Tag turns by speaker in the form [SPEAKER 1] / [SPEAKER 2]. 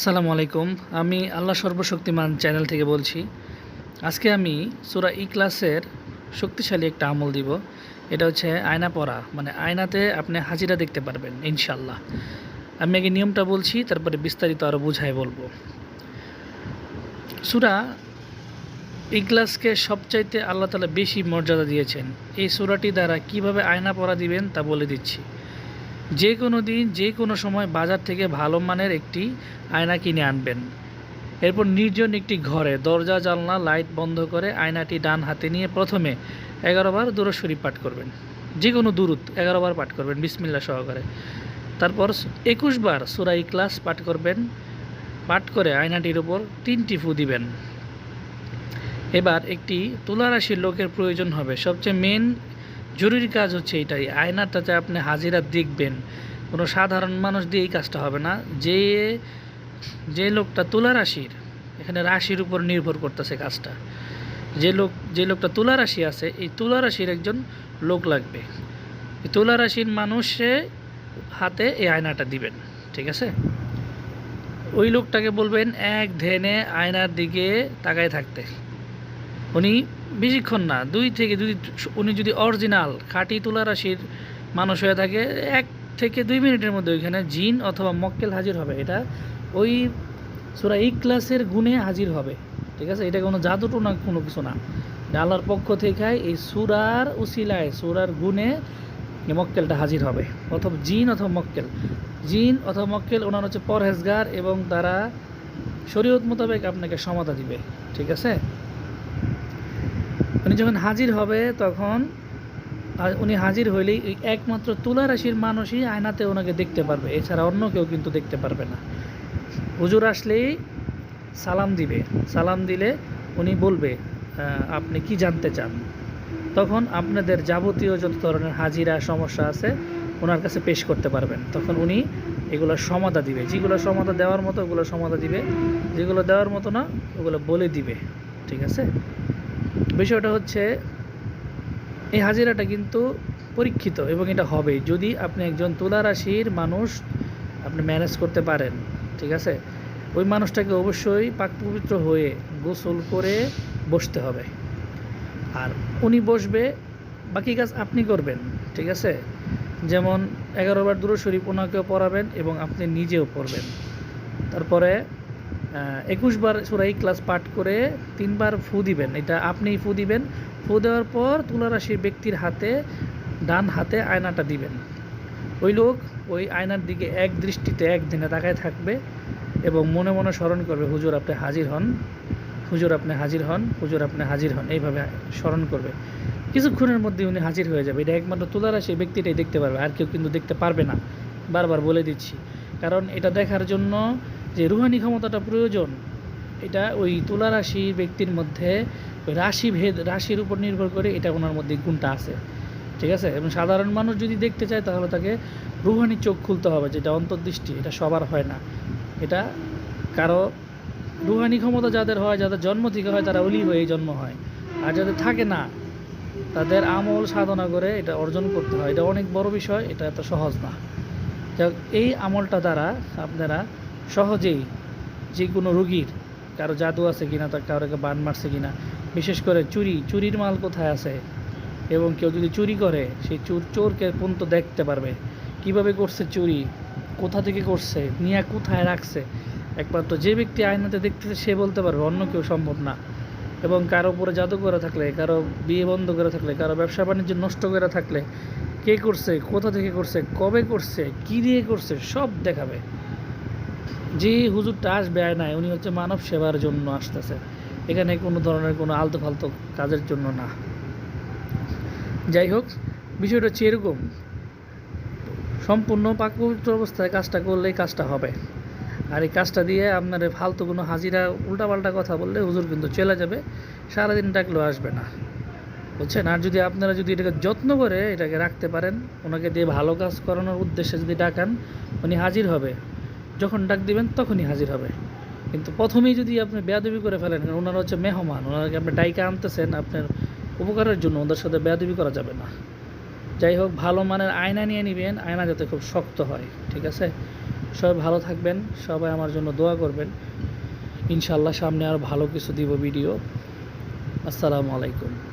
[SPEAKER 1] আসসালামু আলাইকুম। আমি আল্লাহ সর্বশক্তিমান চ্যানেল থেকে বলছি, আজকে আমি সুরা ই ক্লাসের শক্তিশালী একটা আমল দিব। এটা হচ্ছে আয়না পড়া মানে আয়নাতে আপনি হাজিরা দেখতে পারবেন ইনশাল্লাহ আমি আগে নিয়মটা বলছি, তারপরে বিস্তারিত আরও বুঝাই বলব। সুরা ইগলাসকে সবচাইতে আল্লাহ তালা বেশি মর্যাদা দিয়েছেন। এই সুরাটি দ্বারা কীভাবে আয়না পড়া দিবেন তা বলে দিচ্ছি। যে কোনো দিন, যে কোনো সময় বাজার থেকে ভালো মানের একটি আয়না কিনে আনবেন। এরপর নির্জন একটি ঘরে দরজা, জানলা, লাইট বন্ধ করে আয়নাটি ডান হাতে নিয়ে প্রথমে এগারোবার দূরস্বরী পাঠ করবেন। যে কোনো দূরত এগারোবার পাঠ করবেন বিসমিল্লা সহকারে। তারপর একুশ বার সুরাই ক্লাস পাঠ করবেন। পাঠ করে আয়নাটির উপর তিনটি ফু দিবেন। এবার একটি তুলারাশির লোকের প্রয়োজন হবে। সবচেয়ে মেন জরুরি কাজ হচ্ছে এটাই। আয়নাটাতে আপনি হাজিরা দেখবেন। কোনো সাধারণ মানুষ দিয়ে এই কাজটা হবে না। যে যে লোকটা তুলা রাশির, এখানে রাশির উপর নির্ভর করতেছে কাজটা। যে লোক, যে লোকটা তুলা রাশি আছে, এই তুলা রাশির একজন লোক লাগবে। তুলা রাশির মানুষে হাতে এই আয়নাটা দিবেন, ঠিক আছে? ওই লোকটাকে বলবেন, এক ধ্যানে আয়নার দিকে তাকায় থাকতে। উনি বেশিক্ষণ না, দুই থেকে যদি উনি যদি অরিজিনাল খাঁটি তুলা রাশির মানুষ হয়ে থাকে, এক থেকে দুই মিনিটের মধ্যে ওইখানে জিন অথবা মক্কেল হাজির হবে। এটা ওই সুরা এই ক্লাসের গুণে হাজির হবে। ঠিক আছে? এটা কোনো জাদুটো না, কোনো কিছু না। আল্লাহর পক্ষ থেকে এই সুরার উসিলায়, সুরার গুণে মক্কেলটা হাজির হবে। অথবা জিন অথবা মক্কেল। জিন অথবা মক্কেল, ওনার হচ্ছে পরহেজগার এবং তারা শরীয়ত মোতাবেক আপনাকে সমাধা দিবে। ঠিক আছে? উনি যখন হাজির হবে তখন উনি হাজির হইলেই একমাত্র তুলা রাশির মানুষই আয়নাতে ওনাকে দেখতে পারবে। এছাড়া অন্য কেউ কিন্তু দেখতে পারবে না। হুজুর আসলেই সালাম দিবে। সালাম দিলে উনি বলবে আপনি কি জানতে চান? তখন আপনাদের যাবতীয় যত ধরনের হাজিরা সমস্যা আছে, ওনার কাছে পেশ করতে পারবেন। তখন উনি এগুলো সমাধা দিবে। যেগুলো সমাধা দেওয়ার মতো ওগুলো সমাধা দিবে। যেগুলো দেওয়ার মতো না, ওগুলো বলে দিবে। ঠিক আছে? বিষয়টা হচ্ছে, এই হাজিরাটা কিন্তু পরীক্ষিত এবং এটা হবে। যদি আপনি একজন তুলা রাশির মানুষ, আপনি ম্যানেজ করতে পারেন, ঠিক আছে? ওই মানুষটাকে অবশ্যই পাক পবিত্র হয়ে গোসল করে বসতে হবে। আর উনি বসবে, বাকি কাজ আপনি করবেন, ঠিক আছে? যেমন এগারোবার দূর শরীফ ওনাকেও পড়াবেন এবং আপনি নিজেও পড়বেন। তারপরে একুশ বার সুরাই ক্লাস পাঠ করে তিনবার ফু দিবেন। এটা আপনিই ফু দিবেন। ফু দেওয়ার পর তুলারাশির ব্যক্তির হাতে, ডান হাতে আয়নাটা দিবেন। ওই লোক ওই আয়নার দিকে এক দৃষ্টিতে একদিনে তাকায় থাকবে এবং মনে মনে স্মরণ করবে, হুজুর, আপনি হাজির হন। হুজুর, আপনি হাজির হন। হুজুর, আপনি হাজির হন। এইভাবে স্মরণ করবে। কিছুক্ষণের মধ্যে উনি হাজির হয়ে যাবে। এটা একমাত্র তুলারাশি ব্যক্তিটাই দেখতে পারবে। আর কেউ কিন্তু দেখতে পারবে না। বারবার বলে দিচ্ছি। কারণ এটা দেখার জন্য যে রুহানি ক্ষমতাটা প্রয়োজন, এটা ওই তুলা রাশি ব্যক্তির মধ্যে রাশি ভেদ, রাশির উপর নির্ভর করে এটা ওনার মধ্যে গুণটা আছে। ঠিক আছে? এবং সাধারণ মানুষ যদি দেখতে চায়, তাহলে তাকে রুহানি চোখ খুলতে হবে, যেটা অন্তর্দৃষ্টি, এটা সবার হয় না। এটা কারও রুহানি ক্ষমতা যাদের হয়, যাদের জন্ম থেকে হয়, তারা অলি হয়ে জন্ম হয়। আর যাদের থাকে না, তাদের আমল সাধনা করে এটা অর্জন করতে হয়। এটা অনেক বড় বিষয়, এটা এত সহজ না। যাক, এই আমলটা দ্বারা আপনারা সহজেই যে কোনো রুগীর কারও জাদু আছে কিনা, তার কারোকে বান মারছে কিনা, বিশেষ করে চুরি, চুরির মাল কোথায় আছে? এবং কেউ যদি চুরি করে, সেই চোর, চোরকে পর্যন্ত দেখতে পারবে। কীভাবে করছে চুরি? কোথা থেকে করছে? নিয়ে কোথায় রাখছে? একমাত্র যে ব্যক্তি আয়নাতে দেখতেছে, সে বলতে পারবে, অন্য কেউ সম্ভব না। এবং কারও উপরে জাদু করে থাকলে, কারও বিয়ে বন্ধ করে থাকলে, কারও ব্যবসা বাণিজ্য নষ্ট করে থাকলে, কে করছে, কোথা থেকে করছে, কবে করছে, কী দিয়ে করছে, সব দেখাবে। যে হুজুরটা আসবে আয়নায় উনি হচ্ছে মানব সেবার জন্য আসতেছে। এখানে কোনো ধরনের কোনো আলতো ফালতো কাজের জন্য না। যাই হোক, বিষয়টা হচ্ছে এরকম। সম্পূর্ণ পাক পবিত্র অবস্থায় কাজটা করলেই কাজটা হবে। আর এই কাজটা দিয়ে আপনার ফালতু কোনো হাজিরা, উল্টাপাল্টা কথা বললে হুজুর কিন্তু চলে যাবে, সারাদিন ডাকলেও আসবে না। বুঝছেন? আর যদি আপনারা যদি এটাকে যত্ন করে এটাকে রাখতে পারেন, ওনাকে দিয়ে ভালো কাজ করানোর উদ্দেশ্যে যদি ডাকান, উনি হাজির হবে। যখন ডাক দিবেন তখনই হাজির হবে। কিন্তু প্রথমেই যদি আপনি বেয়াদবি করে ফেলেন কারণ ওনারা হচ্ছে মেহমান ওনাকে আপনি ডাইকে আনতেছেন, আপনার উপকারের জন্য ওদের সাথে বেয়াদবি করা যাবে না। যাই হোক, ভালো মানের আয়না নিয়ে নেবেন, আয়না যাতে খুব শক্ত হয়, ঠিক আছে? সবাই ভালো থাকবেন, সবাই আমার জন্য দোয়া করবেন। ইনশাল্লাহ সামনে আর ভালো কিছু দিব ভিডিও। আসসালামু আলাইকুম।